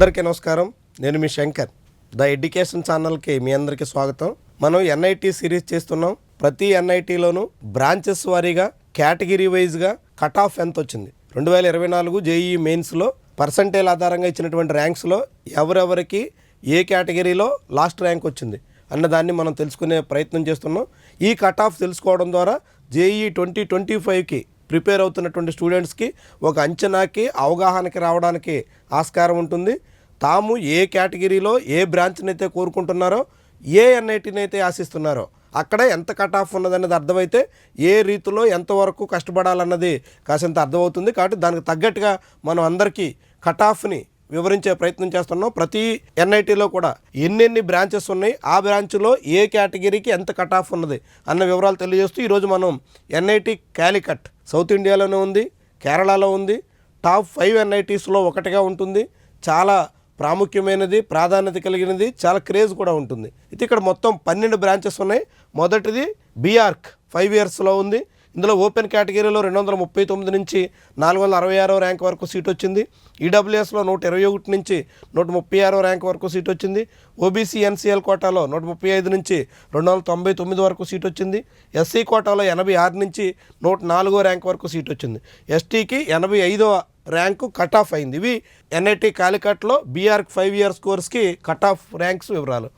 అందరికీ నమస్కారం. నేను మీ శంకర్. ద ఎడ్యుకేషన్ ఛానల్కి మీ అందరికీ స్వాగతం. మనం ఎన్ఐటి సిరీస్ చేస్తున్నాం. ప్రతి ఎన్ఐటీలోనూ బ్రాంచెస్ వారీగా కేటగిరీ వైజ్గా కట్ ఆఫ్ ఎంత వచ్చింది? రెండు వేల ఇరవై నాలుగు జేఈ మెయిన్స్లో పర్సంటేజ్ ఆధారంగా ఇచ్చినటువంటి ర్యాంక్స్లో ఎవరెవరికి ఏ కేటగిరీలో లాస్ట్ ర్యాంక్ వచ్చింది అన్నదాన్ని మనం తెలుసుకునే ప్రయత్నం చేస్తున్నాం. ఈ కట్ ఆఫ్ తెలుసుకోవడం ద్వారా జేఈ ట్వంటీ ట్వంటీ ఫైవ్కి ప్రిపేర్ అవుతున్నటువంటి స్టూడెంట్స్కి ఒక అంచనాకి అవగాహనకి రావడానికి ఆస్కారం ఉంటుంది. తాము ఏ కేటగిరీలో ఏ బ్రాంచ్ని అయితే కోరుకుంటున్నారో ఏ ఎన్ఐటీని అయితే ఆశిస్తున్నారో అక్కడ ఎంత కట్ ఆఫ్ ఉన్నదన్నది అర్థమైతే ఏ రీతిలో ఎంతవరకు కష్టపడాలన్నది కాసింత అర్థమవుతుంది. కాబట్టి దానికి తగ్గట్టుగా మనం అందరికీ కట్ ఆఫ్ని వివరించే ప్రయత్నం చేస్తున్నాం. ప్రతి ఎన్ఐటీలో కూడా ఎన్నెన్ని బ్రాంచెస్ ఉన్నాయి ఆ బ్రాంచ్లో ఏ కేటగిరీకి ఎంత కట్ ఆఫ్ ఉన్నది అన్న వివరాలు తెలియజేస్తూ ఈరోజు మనం ఎన్ఐటి క్యాలికట్ సౌత్ ఇండియాలోనే ఉంది కేరళలో ఉంది. టాప్ ఫైవ్ ఎన్ఐటీస్లో ఒకటిగా ఉంటుంది. చాలా ప్రాముఖ్యమైనది ప్రాధాన్యత కలిగినది చాలా క్రేజ్ కూడా ఉంటుంది. ఇది ఇక్కడ మొత్తం పన్నెండు బ్రాంచెస్ ఉన్నాయి. మొదటిది బీఆర్క్ ఫైవ్ ఇయర్స్లో ఉంది. ఇందులో ఓపెన్ కేటగిరీలో రెండు వందల ముప్పై తొమ్మిది నుంచి నాలుగు వందల అరవై ఆరో ర్యాంక్ వరకు సీట్ వచ్చింది. ఈడబ్ల్యూఎస్లో నూట ఇరవై ఒకటి నుంచి నూట ముప్పై ఆరో ర్యాంక్ వరకు సీట్ వచ్చింది. ఓబీసీ ఎన్సీఎల్ కోటాలో నూట ముప్పై ఐదు నుంచి రెండు వందల తొంభై తొమ్మిది వరకు సీట్ వచ్చింది. ఎస్సీ కోటాలో ఎనభై ఆరు నుంచి నూట నాలుగో ర్యాంక్ వరకు సీట్ వచ్చింది. ఎస్టీకి ఎనభై ఐదో ర్యాంకు కట్ ఆఫ్ అయింది. ఇవి ఎన్ఐటి కాలికట్లో బీఆర్ ఫైవ్ ఇయర్స్ కోర్స్కి కట్ ఆఫ్ ర్యాంక్స్ వివరాలు.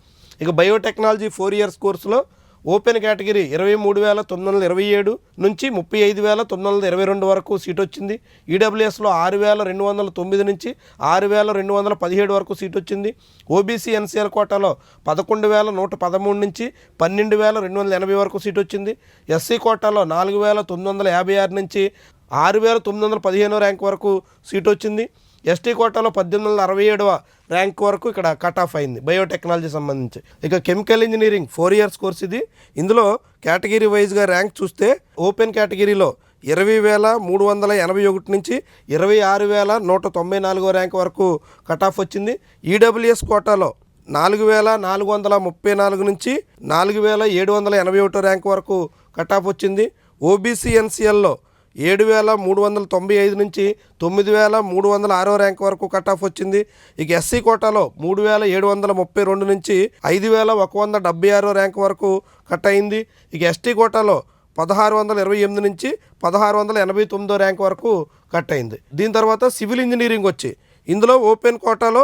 ఇక బయోటెక్నాలజీ ఫోర్ ఇయర్స్ కోర్సులో ఓపెన్ కేటగిరీ ఇరవై మూడు వేల తొమ్మిది వందల ఇరవై ఏడు నుంచి ముప్పై ఐదు వేల తొమ్మిది వందల ఇరవై రెండు వరకు సీట్ వచ్చింది. ఈడబ్ల్యూఎస్లో ఆరు వేల రెండు వందల తొమ్మిది నుంచి ఆరు వేల రెండు వందల పదిహేడు వరకు సీట్ వచ్చింది. ఓబీసీ ఎన్సీఎల్ కోటాలో పదకొండు వేల నూట పదమూడు నుంచి పన్నెండు వేల రెండు వందల ఎనభై వరకు సీట్ వచ్చింది. ఎస్సీ కోటాలో నాలుగు వేల తొమ్మిది వందల యాభై ఆరు నుంచి ఆరు వేల తొమ్మిది వందల పదిహేనో ర్యాంక్ వరకు సీట్ వచ్చింది. ఎస్టీ కోటాలో పద్దెనిమిది వందల అరవై ఏడవ ర్యాంక్ వరకు ఇక్కడ కట్ ఆఫ్ అయింది బయోటెక్నాలజీ సంబంధించి. ఇక chemical engineering four years course ఇది. ఇందులో కేటగిరీ వైజ్గా ర్యాంక్ చూస్తే ఓపెన్ కేటగిరీలో ఇరవై వేల మూడు వందల ఎనభై ఒకటి నుంచి ఇరవై ఆరు వేల నూట తొంభై నాలుగో ర్యాంక్ వరకు కట్ ఆఫ్ వచ్చింది. ఈడబ్ల్యూఎస్ కోటాలో నాలుగు వేల నాలుగు వందల ముప్పై నాలుగు నుంచి నాలుగు వేల ఏడు వందల ఎనభై ఒకటో ర్యాంక్ వరకు కట్ ఆఫ్ వచ్చింది. ఓబీసీ ఎన్సీఎల్లో ఏడు వేల మూడు వందల తొంభై ఐదు నుంచి తొమ్మిది వేల మూడు వందల ఆరో ర్యాంక్ వరకు కట్ ఆఫ్ వచ్చింది. ఇక ఎస్సీ కోటాలో మూడు వేల ఏడు వందల ముప్పై రెండు నుంచి ఐదు వేల ఒక వంద డెబ్బై ఆరో ర్యాంక్ వరకు కట్ అయింది. ఇక ఎస్టీ కోటాలో పదహారు వందల ఇరవై ఎనిమిది నుంచి పదహారు వందల ఎనభై తొమ్మిదో ర్యాంక్ వరకు కట్ అయింది. దీని తర్వాత సివిల్ ఇంజనీరింగ్ వచ్చి ఇందులో ఓపెన్ కోటాలో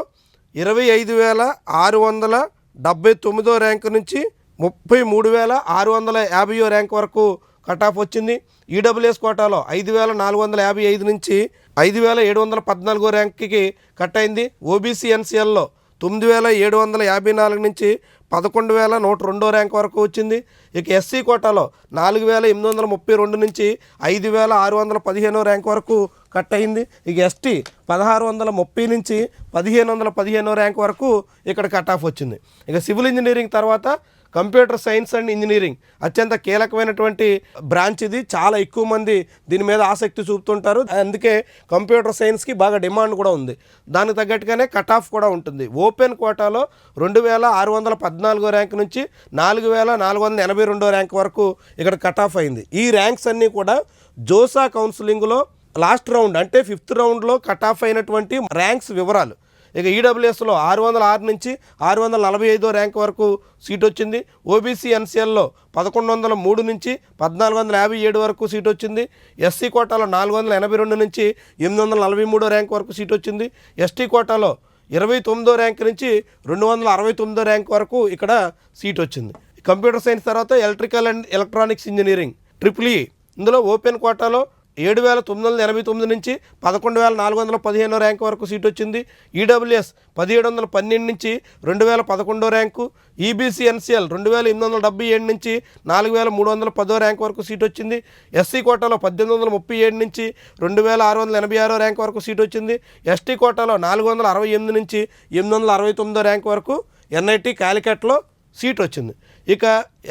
ఇరవై ఐదు వేల ఆరు వందల డెబ్బై తొమ్మిదో ర్యాంక్ నుంచి ముప్పై మూడు వేల ఆరు వందల యాభైయో ర్యాంక్ వరకు కట్ ఆఫ్ వచ్చింది. ఈడబ్ల్యూఎస్ కోటాలో ఐదు వేల నాలుగు వందల యాభై ఐదు నుంచి ఐదు వేల ఏడు వందల పద్నాలుగో ర్యాంక్కి కట్ అయింది. ఓబీసీ ఎన్సీఎల్లో తొమ్మిది వేల ఏడు వందల యాభై నాలుగు నుంచి పదకొండు వేల నూట రెండో ర్యాంక్ వరకు వచ్చింది. ఇక ఎస్సీ కోటాలో నాలుగు వేల ఎనిమిది వందల ముప్పై రెండు నుంచి ఐదు వేల ఆరు వందల పదిహేనో ర్యాంక్ వరకు కట్ అయింది. ఇక ఎస్టీ పదహారు వందల ముప్పై నుంచి పదిహేను వందల పదిహేనో ర్యాంక్ వరకు ఇక్కడ కట్ ఆఫ్ వచ్చింది. ఇక సివిల్ ఇంజనీరింగ్ తర్వాత కంప్యూటర్ సైన్స్ అండ్ ఇంజనీరింగ్ అత్యంత కీలకమైనటువంటి బ్రాంచ్ ఇది. చాలా ఎక్కువ మంది దీని మీద ఆసక్తి చూపుతుంటారు. అందుకే కంప్యూటర్ సైన్స్కి బాగా డిమాండ్ కూడా ఉంది. దానికి తగ్గట్టుగానే కట్ ఆఫ్ కూడా ఉంటుంది. ఓపెన్ కోటాలో రెండు వేల ఆరు వందల పద్నాలుగో ర్యాంక్ నుంచి నాలుగు వేల నాలుగు వందల ఎనభై రెండో ర్యాంక్ వరకు ఇక్కడ కట్ ఆఫ్ అయింది. ఈ ర్యాంక్స్ అన్నీ కూడా జోసా కౌన్సిలింగ్లో లాస్ట్ రౌండ్ అంటే ఫిఫ్త్ రౌండ్లో కట్ ఆఫ్ అయినటువంటి ర్యాంక్స్ వివరాలు. ఇక ఈడబ్ల్యూఎస్లో ఆరు వందల ఆరు నుంచి ఆరు వందల నలభై ఐదో ర్యాంక్ వరకు సీట్ వచ్చింది. ఓబీసీ ఎన్సీఎల్లో పదకొండు వందల మూడు నుంచి పద్నాలుగు వందల యాభై ఏడు వరకు సీట్ వచ్చింది. ఎస్సీ కోటాలో నాలుగు వందల ఎనభై రెండు నుంచి ఎనిమిది వందల నలభై మూడో ర్యాంక్ వరకు సీట్ వచ్చింది. ఎస్టీ కోటాలో ఇరవై తొమ్మిదో ర్యాంక్ నుంచి రెండు వందల అరవై తొమ్మిదో ర్యాంక్ వరకు ఇక్కడ సీట్ వచ్చింది. కంప్యూటర్ సైన్స్ తర్వాత electrical and electronics engineering. Triple E ఇందులో ఓపెన్ కోటాలో ఏడు వేల తొమ్మిది వందల ఎనభై తొమ్మిది నుంచి పదకొండు వేల నాలుగు వందల పదిహేనో ర్యాంక్ వరకు సీట్ వచ్చింది. ఈడబ్ల్యూఎస్ పదిహేడు వందల పన్నెండు నుంచి రెండు వేల పదకొండో ర్యాంకు. ఈబీసీ ఎన్సీఎల్ రెండు వేల ఎనిమిది వందల డెబ్బై ఏడు నుంచి నాలుగు వేల మూడు వందల పదో ర్యాంక్ వరకు సీట్ వచ్చింది. ఎస్సీ కోటాలో పద్దెనిమిది వందల ముప్పై ఏడు నుంచి రెండు వేల ఆరు వందల ఎనభై ఆరో ర్యాంక్ వరకు సీట్ వచ్చింది. ఎస్టీ కోటాలో నాలుగు వందల అరవై ఎనిమిది నుంచి ఎనిమిది వందల అరవై తొమ్మిదో ర్యాంక్ వరకు ఎన్ఐటి కాలికట్లో సీట్ వచ్చింది. ఇక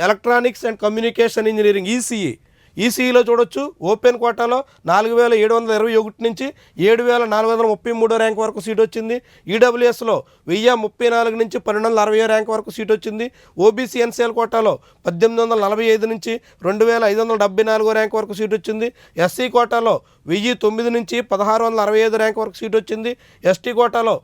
electronics and communication engineering ECE ఈసీఈలో చూడొచ్చు. ఓపెన్ కోటాలో నాలుగు వేల ఏడు వందల ఇరవై ఒకటి నుంచి ఏడు వేల నాలుగు వందల ముప్పై మూడో ర్యాంక్ వరకు సీట్ వచ్చింది. ఈడబ్ల్యూఎస్లో వెయ్యి ముప్పై నాలుగు నుంచి పన్నెండు వందల అరవై ర్యాంక్ వరకు సీట్ వచ్చింది. ఓబీసీ ఎన్సీఎల్ కోటాలో పద్దెనిమిది వందల నలభై ఐదు నుంచి రెండు వేల ఐదు వందల డెబ్బై నాలుగో ర్యాంక్ వరకు సీట్ వచ్చింది. ఎస్సీ కోటాలో వెయ్యి తొమ్మిది నుంచి పదహారు వందల అరవై ఐదు ర్యాంక్ వరకు సీట్ వచ్చింది. ఎస్టీ కోటాలో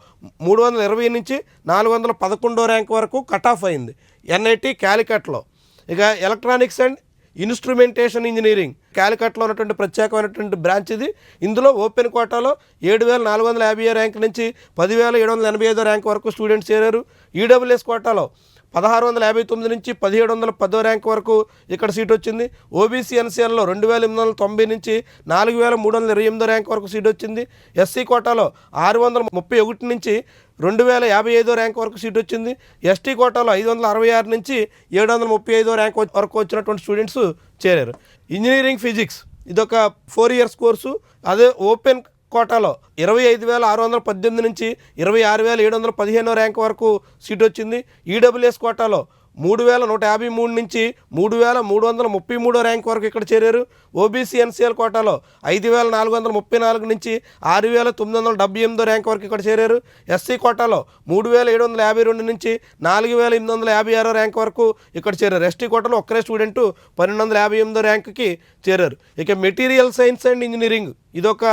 మూడు వందల ఇరవై నుంచి నాలుగు వందల పదకొండో ర్యాంక్ వరకు కట్ ఆఫ్ అయింది. ఎన్ఐటి క్యాలికట్లో ఇక ఎలక్ట్రానిక్స్ అండ్ ఇన్స్ట్రుమెంటేషన్ ఇంజనీరింగ్. క్యాలికట్లో ఉన్నటువంటి ప్రత్యేకమైనటువంటి బ్రాంచ్ ఇది. ఇందులో ఓపెన్ కోటాలో ఏడు వేల నాలుగు వందల యాభై ర్యాంక్ నుంచి పదివేల ఏడు వందల ఎనభై ఐదో ర్యాంక్ వరకు స్టూడెంట్స్ చేరారు. ఈడబ్ల్యూఎస్ కోటాలో పదహారు వందల యాభై తొమ్మిది నుంచి పదిహేడు వందల పదో ర్యాంక్ వరకు ఇక్కడ సీట్ వచ్చింది. ఓబీసీ ఎన్సీఎల్లో రెండు వేల ఎనిమిది వందల తొంభై నుంచి నాలుగు వేల మూడు వందల ఇరవై ఎనిమిదో ర్యాంక్ వరకు సీట్ వచ్చింది. ఎస్సీ కోటాలో ఆరు వందల ముప్పై ఒకటి నుంచి రెండు వేల యాభై ఐదో ర్యాంక్ వరకు సీట్ వచ్చింది. ఎస్టీ కోటాలో ఐదు వందల అరవై ఆరు నుంచి ఏడు వందల ముప్పై ఐదో ర్యాంక్ వరకు వచ్చినటువంటి స్టూడెంట్స్ చేరారు. ఇంజనీరింగ్ ఫిజిక్స్ ఇదొక ఫోర్ ఇయర్స్ కోర్సు. అదే ఓపెన్ కోటాలో ఇరవై ఐదు వేల ఆరు వందల పద్దెనిమిది నుంచి ఇరవై ఆరు వేల ఏడు వందల పదిహేనో ర్యాంక్ వరకు సీట్ వచ్చింది. ఈడబ్ల్యూఎస్ కోటాలో మూడు వేల నూట యాభై మూడు నుంచి మూడు వేల మూడు వందల ముప్పై మూడో ర్యాంక్ వరకు ఇక్కడ చేరారు. ఓబీసీ ఎన్సీఎల్ కోటాలో ఐదు వేల నాలుగు వందల ముప్పై నాలుగు నుంచి ఆరు వేల తొమ్మిది వందల డెబ్బై ఎనిమిదో ర్యాంక్ వరకు ఇక్కడ చేరారు. ఎస్సీ కోటాలో మూడు వేల ఏడు వందల యాభై రెండు నుంచి నాలుగు వేల ఎనిమిది వందల యాభై ఆరో ర్యాంక్ వరకు ఇక్కడ చేరారు. ఎస్టీ కోటాలో ఒక్కరే స్టూడెంట్ పన్నెండు వందల యాభై ఎనిమిదో ర్యాంక్కి చేరారు. ఇక మెటీరియల్ సైన్స్ అండ్ ఇంజనీరింగ్ ఇదొక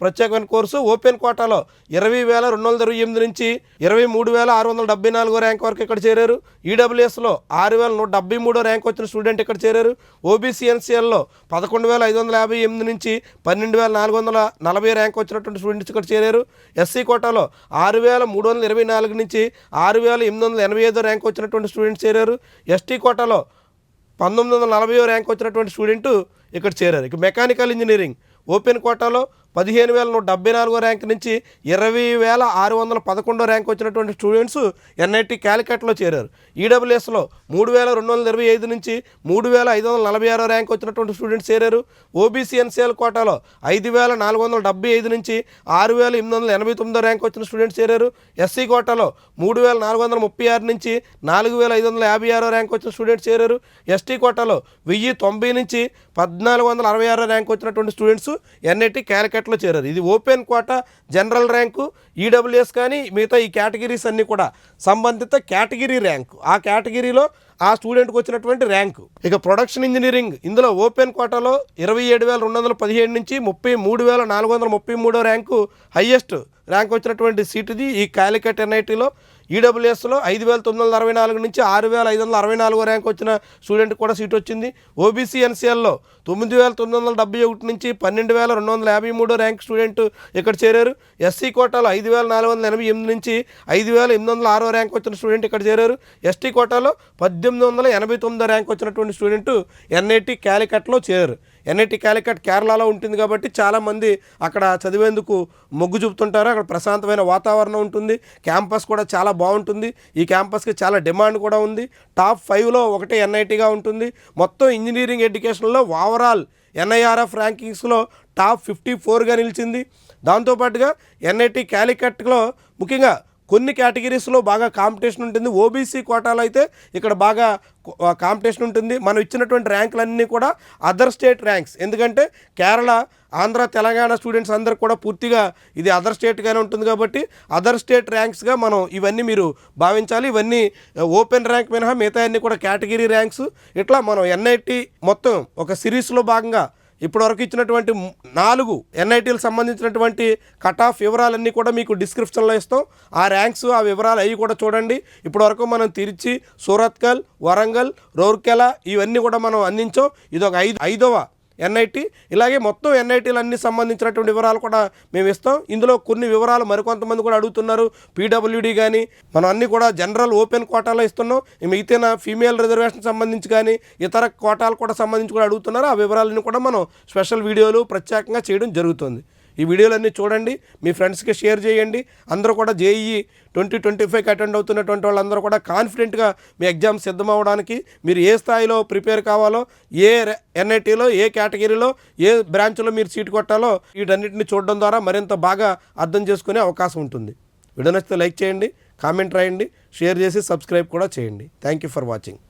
ప్రత్యేకమైన కోర్సు ఓపెన్ కోటాలో ఇరవై వేల రెండు వందల ఇరవై ఎనిమిది నుంచి ఇరవై మూడు వేల ఆరు వందల డెబ్బై నాలుగో ర్యాంక్ వరకు ఇక్కడ చేరారు. ఈడబ్ల్యూఎస్లో ఆరు వేల నూట డెబ్బై మూడో ర్యాంక్ వచ్చిన స్టూడెంట్ ఇక్కడ చేరారు. ఓబీసీ ఎన్సీఎల్లో పదకొండు వేల ఐదు వందల యాభై ఎనిమిది నుంచి పన్నెండు వేల నాలుగు వందల నలభై ర్యాంక్ వచ్చినటువంటి స్టూడెంట్స్ ఇక్కడ చేరారు. ఎస్సీ కోటాలో ఆరు వేల మూడు వందల ఇరవై నాలుగు నుంచి ఆరు వేల ఎనిమిది వందల ఎనభై ఐదో ర్యాంక్ వచ్చినటువంటి స్టూడెంట్స్ చేరారు. ఎస్టీ కోటాలో పంతొమ్మిది వందల నలభై ర్యాంక్ వచ్చినటువంటి స్టూడెంట్ ఇక్కడ చేరారు. ఇక మెకానికల్ ఇంజనీరింగ్ ఓపెన్ కోటాలో పదిహేను వేల నూట డెబ్బై నాలుగో ర్యాంక్ నుంచి ఇరవై వేల ఆరు వందల పదకొండో ర్యాంక్ వచ్చినటువంటి స్టూడెంట్స్ ఎన్ఐటి క్యాలికట్లో చేరారు. ఈడబ్ల్యూఎస్లో మూడు వేల రెండు వందల ఇరవై ఐదు నుంచి మూడు వేల ఐదు వందల నలభై ఆరో ర్యాంక్ వచ్చినటువంటి స్టూడెంట్స్ చేరారు. ఓబీసీ ఎన్సీఎల్ కోటాలో ఐదు వేల నాలుగు వందల డెబ్బై ఐదు నుంచి ఆరు వేల ఎనిమిది వందల ఎనభై తొమ్మిదో ర్యాంక్ వచ్చిన స్టూడెంట్స్ చేరారు. ఎస్సీ కోటాలో మూడు వేల నాలుగు వందల ముప్పై ఆరు నుంచి నాలుగు వేల ఐదు వందల యాభై ఆరో ర్యాంక్ వచ్చిన స్టూడెంట్స్ చేరారు. ఎస్టీ కోటాలో వెయ్యి తొంభై నుంచి పద్నాలుగు వందల అరవై ఆరో ర్యాంక్ వచ్చినటువంటి స్టూడెంట్స్ ఎన్ఐటి క్యాలికట్లో చేరారు. ఇది open quota general rank EWS కానీ మిగతా ఈ కేటగిరీస్ అన్నీ కూడా సంబంధిత కేటగిరీ ర్యాంకు. ఆ కేటగిరీలో ఆ స్టూడెంట్కి వచ్చినటువంటి ర్యాంకు. ఇక ప్రొడక్షన్ ఇంజనీరింగ్ ఇందులో ఓపెన్ కోటాలో ఇరవై ఏడు వేల రెండు వందల పదిహేడు నుంచి ముప్పై మూడు వేల నాలుగు వందల ముప్పై మూడో ర్యాంకు హయ్యెస్ట్ ర్యాంక్ వచ్చినటువంటి సీటుది ఈ కాలికట్ ఎన్ఐటీలో. ఈడబ్ల్యూఎస్లో ఐదు వేల తొమ్మిది వందల అరవై నాలుగు నుంచి ఆరు వేల ఐదు వందల అరవై నాలుగో ర్యాంక్ వచ్చిన స్టూడెంట్ కూడా సీట్ వచ్చింది. ఓబీసీ ఎన్సీఎల్లో తొమ్మిది వేల తొమ్మిది వందల డెబ్బై ఒకటి నుంచి పన్నెండు వేల రెండు వందల యాభై మూడో ర్యాంక్ స్టూడెంట్ ఇక్కడ చేరారు. ఎస్సీ కోటాలో ఐదు వేల నాలుగు వందల ఎనభై ఎనిమిది నుంచి ఐదు వేల ఎనిమిది వందల ఆరో ర్యాంక్ వచ్చిన స్టూడెంట్ ఇక్కడ చేరారు. ఎస్టీ కోటాలో పద్దెనిమిది వందల ఎనభై తొమ్మిదో ర్యాంక్ వచ్చినటువంటి స్టూడెంట్ ఎన్ఐటి క్యాలికట్లో చేరారు. ఎన్ఐటి క్యాలికట్ కేరళలో ఉంటుంది కాబట్టి చాలామంది అక్కడ చదివేందుకు మొగ్గు చూపుతుంటారు. అక్కడ ప్రశాంతమైన వాతావరణం ఉంటుంది. క్యాంపస్ కూడా చాలా బాగుంటుంది. ఈ క్యాంపస్కి చాలా డిమాండ్ కూడా ఉంది. టాప్ ఫైవ్లో ఒకటే ఎన్ఐటిగా ఉంటుంది. మొత్తం ఇంజనీరింగ్ ఎడ్యుకేషన్లో ఓవరాల్ ఎన్ఐఆర్ఎఫ్ ర్యాంకింగ్స్లో టాప్ ఫిఫ్టీ ఫోర్గా నిలిచింది. దాంతోపాటుగా ఎన్ఐటి క్యాలికట్లో ముఖ్యంగా కొన్ని కేటగిరీస్లో బాగా కాంపిటీషన్ ఉంటుంది. ఓబీసీ కోటాలో అయితే ఇక్కడ బాగా కాంపిటీషన్ ఉంటుంది. మనం ఇచ్చినటువంటి ర్యాంకులన్నీ కూడా అదర్ స్టేట్ ర్యాంక్స్. ఎందుకంటే కేరళ ఆంధ్ర తెలంగాణ స్టూడెంట్స్ అందరు కూడా పూర్తిగా ఇది అదర్ స్టేట్గానే ఉంటుంది కాబట్టి అదర్ స్టేట్ ర్యాంక్స్గా మనం ఇవన్నీ మీరు భావించాలి. ఇవన్నీ ఓపెన్ ర్యాంక్ మినహా మిగతా అన్నీ కూడా కేటగిరీ ర్యాంక్స్. ఇట్లా మనం ఎన్ఐటి మొత్తం ఒక సిరీస్లో భాగంగా ఇప్పటివరకు ఇచ్చినటువంటి నాలుగు ఎన్ఐటీలకు సంబంధించినటువంటి కట్ ఆఫ్ వివరాలన్నీ కూడా మీకు డిస్క్రిప్షన్లో ఇస్తాం. ఆ ర్యాంక్స్ ఆ వివరాలు అవి కూడా చూడండి. ఇప్పటివరకు మనం తిరిచి సూరత్కల్ వరంగల్ రౌర్కెలా ఇవన్నీ కూడా మనం అందించాం. ఇది ఒక ఐదు ఐదవ ఎన్ఐటి. ఇలాగే మొత్తం ఎన్ఐటీలన్నీ సంబంధించినటువంటి వివరాలు కూడా మేము ఇస్తాం. ఇందులో కొన్ని వివరాలు మరికొంతమంది కూడా అడుగుతున్నారు. పీడబ్ల్యూడి కానీ మనం అన్నీ కూడా జనరల్ ఓపెన్ కోటాలో ఇస్తున్నాం. మిగతా ఫీమేల్ రిజర్వేషన్ సంబంధించి కానీ ఇతర కోటాలు కూడా సంబంధించి కూడా అడుగుతున్నారు. ఆ వివరాలను కూడా మనం స్పెషల్ వీడియోలు ప్రత్యేకంగా చేయడం జరుగుతుంది. ఈ వీడియోలన్నీ చూడండి మీ ఫ్రెండ్స్కి షేర్ చేయండి. అందరూ కూడా జేఈఈ ట్వంటీ ట్వంటీ ఫైవ్కి అటెండ్ అవుతున్నటువంటి వాళ్ళందరూ కూడా కాన్ఫిడెంట్గా మీ ఎగ్జామ్ సిద్ధమవడానికి మీరు ఏ స్థాయిలో ప్రిపేర్ కావాలో ఏ ఎన్ఐటీలో ఏ కేటగిరీలో ఏ బ్రాంచ్లో మీరు సీట్ కొట్టాలో వీటన్నిటిని చూడడం ద్వారా మరింత బాగా అర్థం చేసుకునే అవకాశం ఉంటుంది. వీడియో నచ్చితే లైక్ చేయండి కామెంట్ రాయండి షేర్ చేసి సబ్స్క్రైబ్ కూడా చేయండి. Thank you for watching.